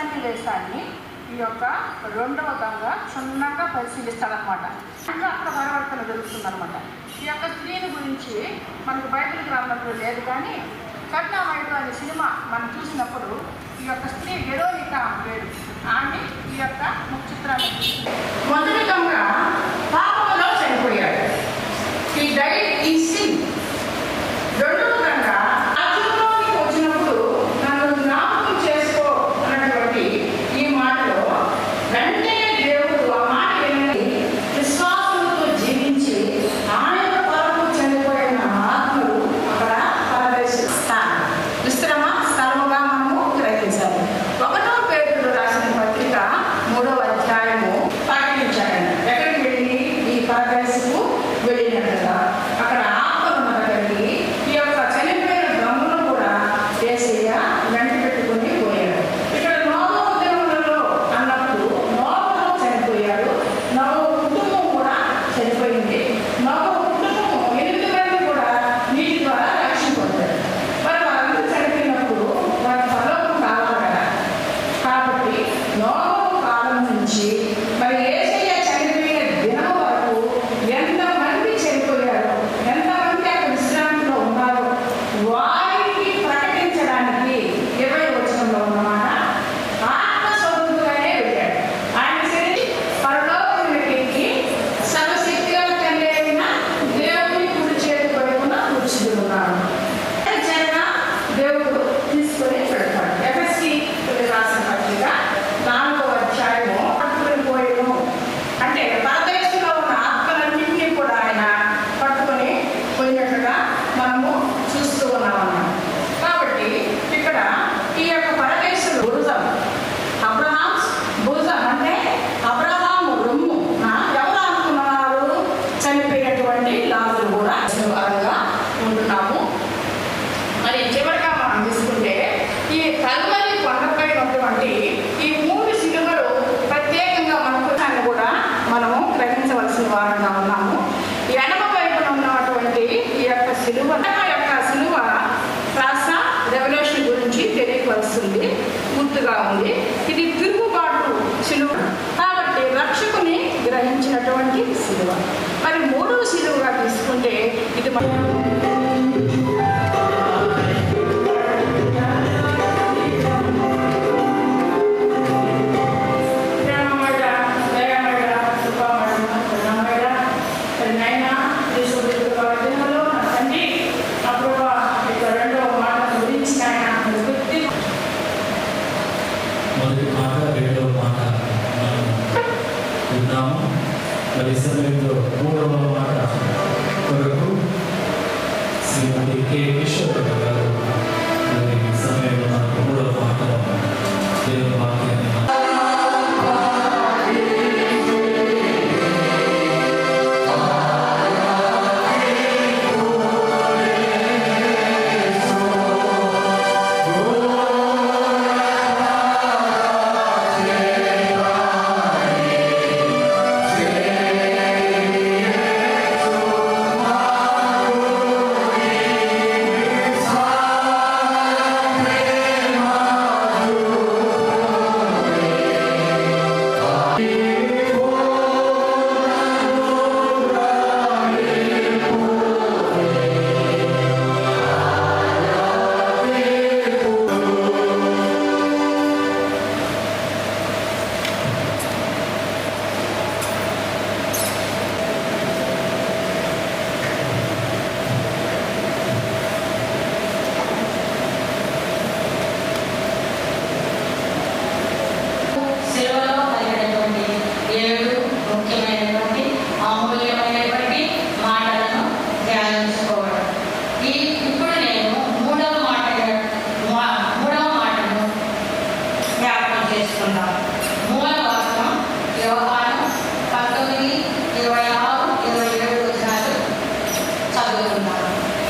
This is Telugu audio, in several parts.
రసాన్ని లేసాన్ని ఈ యొక్క రెండవ గంగ క్షుణ్ణంగా పరిశీలిస్తాడనమాట ఇంకా అక్కడ పరివర్తన జరుగుతుందనమాట ఈ యొక్క స్త్రీని గురించి మనకు బయటకు రావడం లేదు కానీ కట్నామాయుడు అనే సినిమా మనం చూసినప్పుడు ఈ యొక్క స్త్రీ వెరోనిక పేరు ఆమె ఈ యొక్క ముఖ్య చిత్రాన్ని ಅಭ್ಯಾಸಕ್ಕೂ ಬೆಳೆಯೋಣ సిలువ యొక్క సిలువ రాస రెవల్యూషన్ గురించి తెలియపరుస్తుంది గుర్తుగా ఉంది. ఇది తిరుగుబాటు సిలువ. atravesando el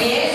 Bien.